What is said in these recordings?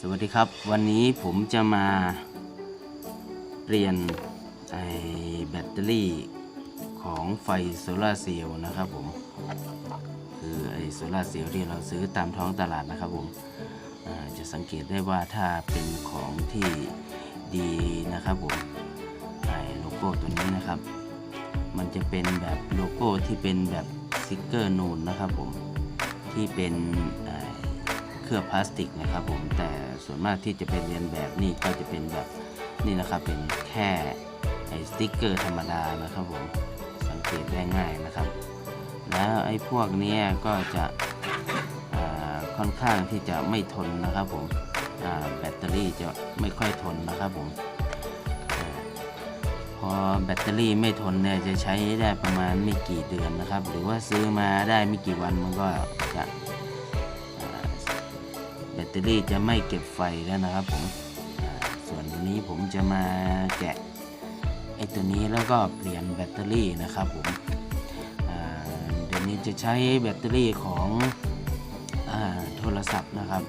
สวัสดีครับ วันนี้ผมจะมาเปลี่ยนไอแบตเตอรี่ของไฟโซลาเซลล์นะครับผม คือไอโซลาเซลล์ที่เราซื้อตามท้องตลาดนะครับผมจะสังเกตได้ว่าถ้าเป็นของที่ดีนะครับผมไอโลโก้ตัวนี้นะครับ มันจะเป็นแบบโลโก้ที่เป็นแบบสติกเกอร์นูนนะครับผมที่เป็น เคลือบพลาสติกนะครับผมแต่ส่วนมากที่จะเป็นเรียนแบบนี่ก็จะเป็นแบบนี่นะครับเป็นแค่ไอ้สติกเกอร์ธรรมดานะครับผมสังเกตได้ง่ายนะครับ แล้วไอ้พวกนี้ก็จะค่อนข้างที่จะไม่ทนนะครับผมแบตเตอรี่จะไม่ค่อยทนนะครับผมอพอแบตเตอรี่ไม่ทนเนี่ยจะใช้ได้ประมาณไม่กี่เดือนนะครับ หรือว่าซื้อมาได้ไม่กี่วันมันก็จะ แบตเตอรี่จะไม่เก็บไฟแล้วนะครับผมส่วนวันนี้ผมจะมาแกะไอตัวนี้แล้วก็เปลี่ยนแบตเตอรี่นะครับผมเดี๋ยวนี้จะใช้แบตเตอรี่ของอโทรศัพท์นะครับ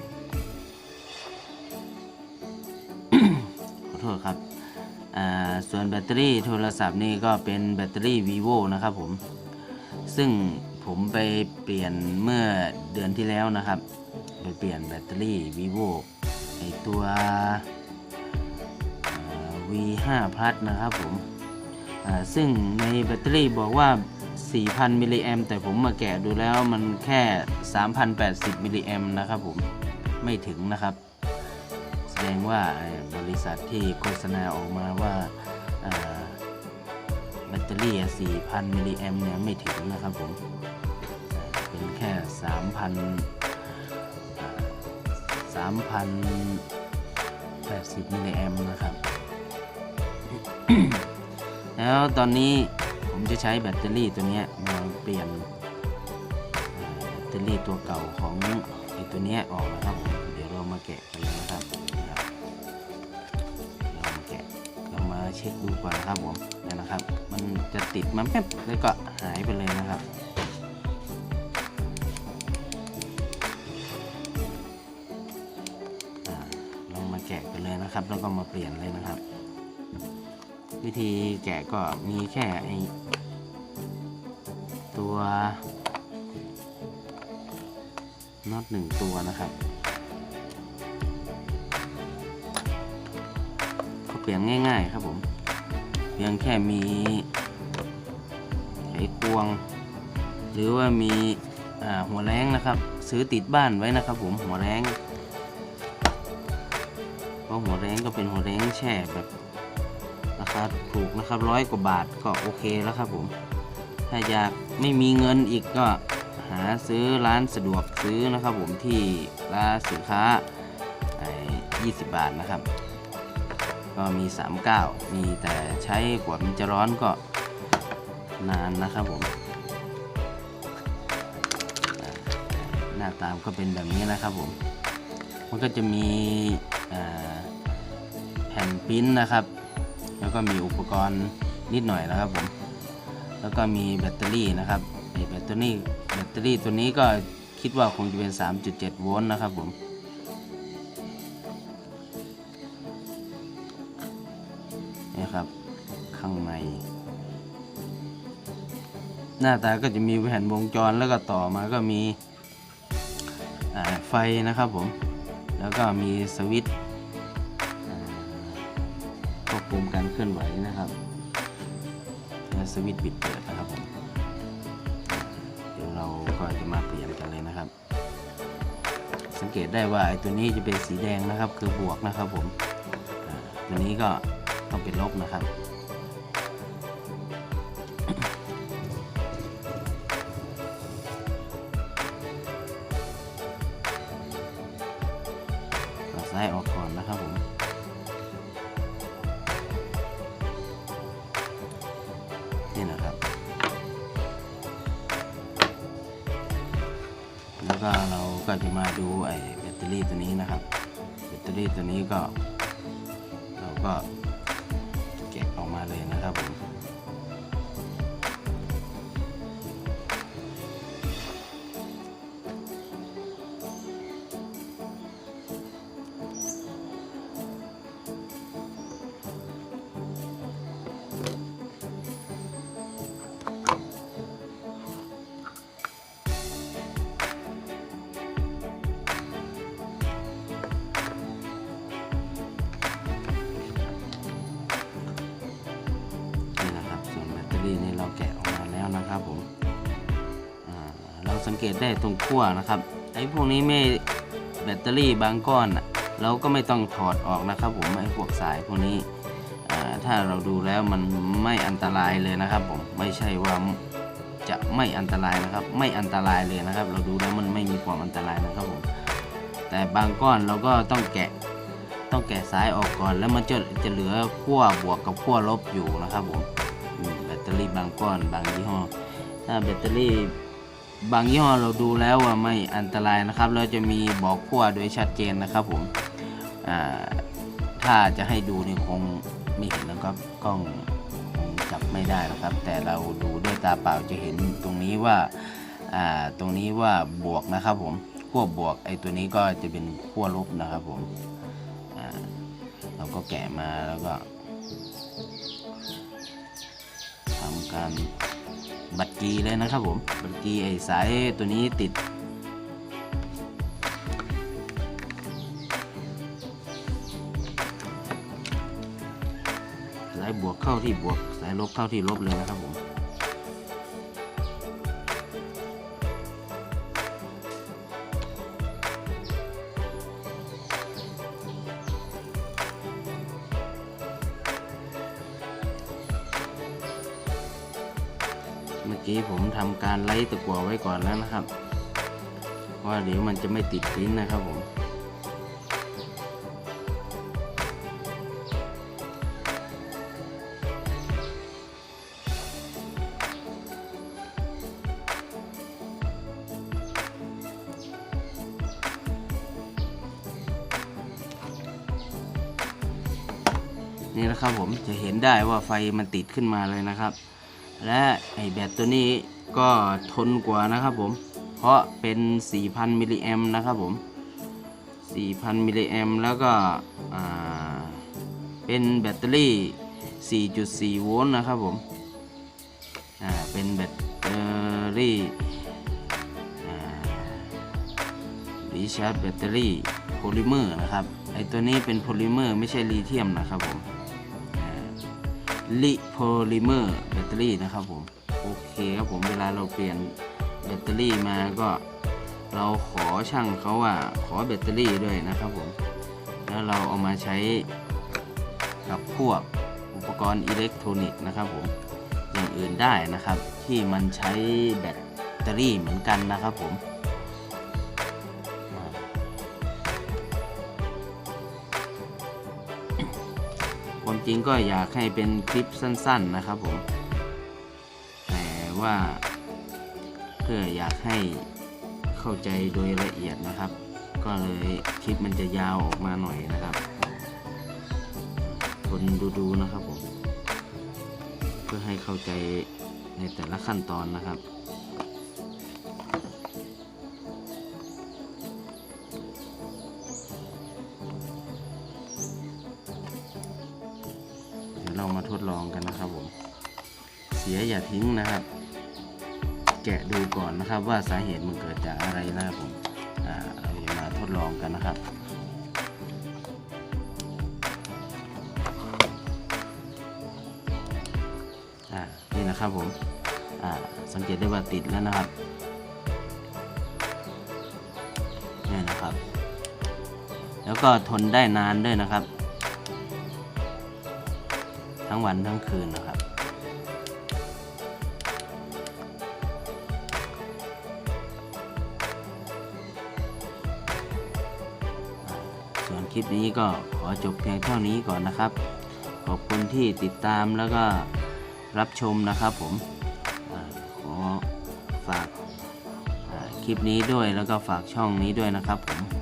ขอโทษครับส่วนแบตเตอรี่โทรศัพท์นี่ก็เป็นแบตเตอรี่ vivo นะครับผมซึ่งผมไปเปลี่ยนเมื่อเดือนที่แล้วนะครับ เปลี่ยนแบตเตอรี่ vivo ไอตัว V5 plus นะครับผมซึ่งในแบตเตอรี่บอกว่า 4,000 มิลลิแอมแต่ผมมาแกะดูแล้วมันแค่ 3,080 มิลลิแอมนะครับผมไม่ถึงนะครับ แสดงว่าบริษัทที่โฆษณาออกมาว่าแบตเตอรี่ 4,000 มิลลิแอมเนี่ยไม่ถึงนะครับผม เป็นแค่ 3,000 3,080 มิลลิแอมนะครับ แล้วตอนนี้ผมจะใช้แบตเตอรี่ตัวนี้มาเปลี่ยนแบตเตอรี่ตัวเก่าของไอ้ตัวนี้ออกนะครับผมเดี๋ยวเรามาแกะกันเลยนะครับเรามาแกะเรามาเช็คดูก่อนนะครับผมนี่นะครับ มันจะติดมาแป๊บแล้วก็หายไปเลยนะครับ นะครับ แล้วก็มาเปลี่ยนเลยนะครับ วิธีแกะก็มีแค่ไอตัวน็อตหนึ่งตัวนะครับก็เปลี่ยนง่าย ๆ ครับผมเพียงแค่มีไขควง หรือว่ามีหัวแรงนะครับ ซื้อติดบ้านไว้นะครับผมหัวแรง หัวแรงก็เป็นหัวแรงแช่แบบราคาถูกนะครับร้อยกว่าบาทก็โอเคแล้วครับผม ถ้าอยากไม่มีเงินอีกก็หาซื้อร้านสะดวกซื้อนะครับผมที่ร้านสินค้า 20 บาทนะครับ ก็มี 39 มีแต่ใช้กว่ามันจะร้อนก็นานนะครับผม หน้าตามก็เป็นแบบนี้นะครับผม มันก็จะมี แผ่นปิ้นนะครับ แล้วก็มีอุปกรณ์นิดหน่อยนะครับผม แล้วก็มีแบตเตอรี่นะครับแบตเตอรี่แบตเตอรี่ตัวนี้ก็คิดว่าคงจะเป็น 3.7 โวลต์นะครับผมนี่ครับ ข้างใน หน้าตาก็จะมีแผ่นวงจรแล้วก็ต่อมาก็มีไฟนะครับผม แล้วก็มีสวิตช์ควบคุมการเคลื่อนไหวนะครับและสวิตช์ปิดเปิดนะครับผมเดี๋ยวเราก็จะมาเปลี่ยนกันเลยนะครับ สังเกตได้ว่าไอ้ตัวนี้จะเป็นสีแดงนะครับ คือบวกนะครับผมตัวนี้ก็ต้องเป็นลบนะครับ ก็เราก็จะมาดูไอ้แบตเตอรี่ตัวนี้นะครับ แบตเตอรี่ตัวนี้ก็เราก็ ตได้ตรงขั้วนะครับ ไอ้พวกนี้ไม่แบตเตอรี่บางก้อนเราก็ไม่ต้องถอดออกนะครับ ผมไอ้พวกสายพวกนี้ถ้าเราดูแล้วมันไม่อันตรายเลยนะครับ ผมไม่ใช่ว่าจะไม่อันตรายนะครับ ไม่อันตรายเลยนะครับ เราดูแล้วมันไม่มีความอันตรายนะครับผมแต่บางก้อนเราก็ต้องแกะต้องแกะสายออกก่อน แล้วมันจะจะเหลือขั้วบวกกับขั้วลบอยู่นะครับผมแบตเตอรี่บางก้อนบางยี่ห้อถ้าแบตเตอรี่ บางยี่ห้อเราดูแล้วว่าไม่อันตรายนะครับ เราจะมีบอกขั้วโดยชัดเจนนะครับผมถ้าจะให้ดูนี่คงไม่เห็นแล้วก็กล้องคงจับไม่ได้นะครับ แต่เราดูด้วยตาเปล่าจะเห็นตรงนี้ว่าตรงนี้ว่าบวกนะครับผมขั้วบวกไอ้ตัวนี้ก็จะเป็นขั้วลบนะครับผมเราก็แกะมาแล้วก็ทำการ บัตรกีเลยนะครับผม บัตรกีไอ้สายตัวนี้ติด สายบวกเข้าที่บวก สายลบเข้าที่ลบเลยนะครับผม กี้ผมทำการไล่ตะกั่วไว้ก่อนแล้วนะครับ ว่าเดี๋ยวมันจะไม่ติดลิ้นนะครับผมนี่นะครับผมจะเห็นได้ว่าไฟมันติดขึ้นมาเลยนะครับ และไอแบตตัวนี้ก็ทนกว่านะครับผม เพราะเป็น 4,000 มิลลิแอมนะครับผม 4,000 มิลลิแอมแล้วก็เป็นแบตเตอรี่ 4.4 โวลต์นะครับผม อ่า เป็นแบตเตอรี่รีชาร์จแบตเตอรี่โพลิเมอร์นะครับ ไอตัวนี้เป็นโพลิเมอร์ไม่ใช่ลิเธียมนะครับผม ลิโพลิเมอร์แบตเตอรี่นะครับผม โอเคครับผมเวลาเราเปลี่ยนแบตเตอรี่มาก็เราขอช่างเขาว่าขอแบตเตอรี่ด้วยนะครับผม แล้วเราเอามาใช้กับพวกอุปกรณ์อิเล็กทรอนิกส์นะครับผมอย่างอื่นได้นะครับที่มันใช้แบตเตอรี่เหมือนกันนะครับผม ความจริงก็อยากให้เป็นคลิปสั้น ๆนะครับผม แต่ว่าเพื่ออยากให้เข้าใจโดยละเอียดนะครับ ก็เลยคลิปมันจะยาวออกมาหน่อยนะครับคนดูๆนะครับผม เพื่อให้เข้าใจในแต่ละขั้นตอนนะครับ ทิ้งนะครับ แกะดูก่อนนะครับว่าสาเหตุมันเกิดจากอะไรนะครับผมาเราจะมาทดลองกันนะครับอ่านี่นะครับผมอ่าสังเกตได้ว่าติดแล้วนะครับนี่นะครับ แล้วก็ทนได้นานด้วยนะครับ ทั้งวันทั้งคืนนะครับ ส่วนคลิปนี้ก็ขอจบเพียงเท่านี้ก่อนนะครับ ขอบคุณที่ติดตามแล้วก็รับชมนะครับผมอขอฝากคลิปนี้ด้วยแล้วก็ฝากช่องนี้ด้วยนะครับผม